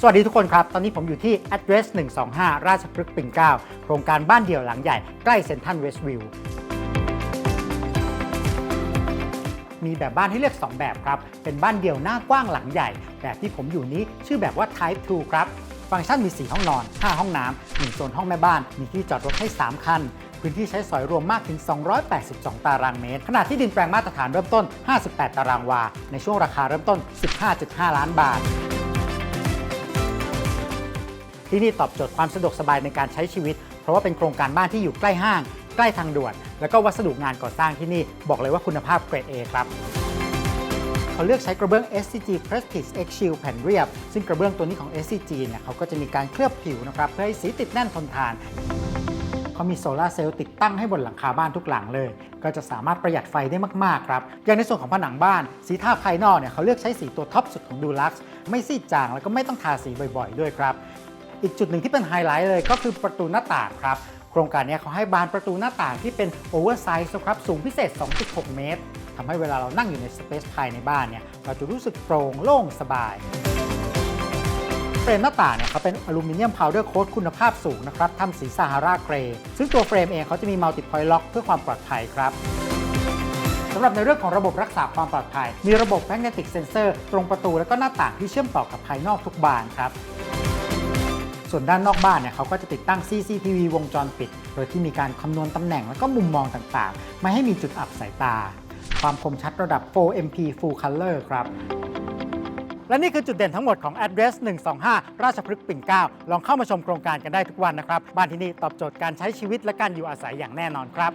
สวัสดีทุกคนครับ ตอนนี้ผมอยู่ที่ address 125 ราชพฤกษ์ปิ่นเกล้าโครงการบ้านเดี่ยวหลังใหญ่ใกล้เซ็นทรัลเวสต์วิวมีแบบบ้านให้เลือก 2 แบบครับ เป็นบ้านเดี่ยวหน้ากว้างหลังใหญ่ แบบที่ผมอยู่นี้ชื่อแบบว่า Type 2 ครับ ฟังก์ชันมี 4 ห้องนอน 5 ห้องน้ำ1โซนห้องแม่บ้าน มีที่จอดรถให้ 3 คัน พื้นที่ใช้สอยรวมมากถึง 282 ตารางเมตร ขณะที่ดินแปลงมาตรฐานเริ่มต้น 58 ตารางวา ในช่วงราคาเริ่มต้น 15.5 ล้านบาท ที่นี่ตอบโจทย์ความสะดวกสบายในการใช้ชีวิต เพราะว่าเป็นโครงการบ้านที่อยู่ใกล้ห้าง ใกล้ทางด่วน แล้วก็วัสดุงานก่อสร้างที่นี่บอกเลยว่าคุณภาพเกรด A ครับเขาเลือกใช้กระเบื้อง SCG Prestige X Shield แผ่นเรียบ ซึ่งกระเบื้องตัวนี้ของ SCG เนี่ยเขาก็จะมีการเคลือบผิวนะครับเพื่อให้สีติดแน่นทนทาน เขามีโซลาร์เซลล์ติดตั้งให้บนหลังคาบ้านทุกหลังเลย ก็จะสามารถประหยัดไฟได้มากๆครับ อย่างในส่วนของผนังบ้าน สีทาภายนอกเนี่ยเขาเลือกใช้สีตัวท็อปสุดของดูลักซ์ไม่ซีดจางแล้วก็ไม่ต้องทาสีบ่อยๆ ด้วยครับ อีกจุดหนึ่งที่เป็นไฮไลท์เลยก็คือประตูหน้าต่างครับ โครงการนี้เขาให้บานประตูหน้าต่างที่เป็นโอเวอร์ไซส์ครับสูงพิเศษ 2.6 เมตรทำให้เวลาเรานั่งอยู่ในสเปซภายในบ้านเนี่ยเราจะรู้สึกโปร่งโล่งสบายเฟรมหน้าต่างเนี่ยเขาเป็นอลูมิเนียมพาวเดอร์โค้ดคุณภาพสูงนะครับทำสีซาฮาราเกรย์ซึ่งตัวเฟรมเองเขาจะมีมัลติพอยต์ล็อกเพื่อความปลอดภัยครับสำหรับในเรื่องของระบบรักษาความปลอดภัย มีระบบแมกเนติกเซนเซอร์ตรงประตูและก็หน้าต่างที่เชื่อมต่อกับภายนอกทุกบานครับ ส่วนด้านนอกบ้านเนี่ยเขาก็จะติดตั้ง CCTV วงจรปิด โดยที่มีการคำนวณตำแหน่งและก็มุมมองต่างๆ ไม่ให้มีจุดอับสายตา ความคมชัดระดับ 4MP Full Color ครับ และนี่คือจุดเด่นทั้งหมดของ address 125 ราชพฤกษ์ปิ่นเกล้าลองเข้ามาชมโครงการกันได้ทุกวันนะครับ บ้านที่นี่ตอบโจทย์การใช้ชีวิตและการอยู่อาศัยอย่างแน่นอนครับ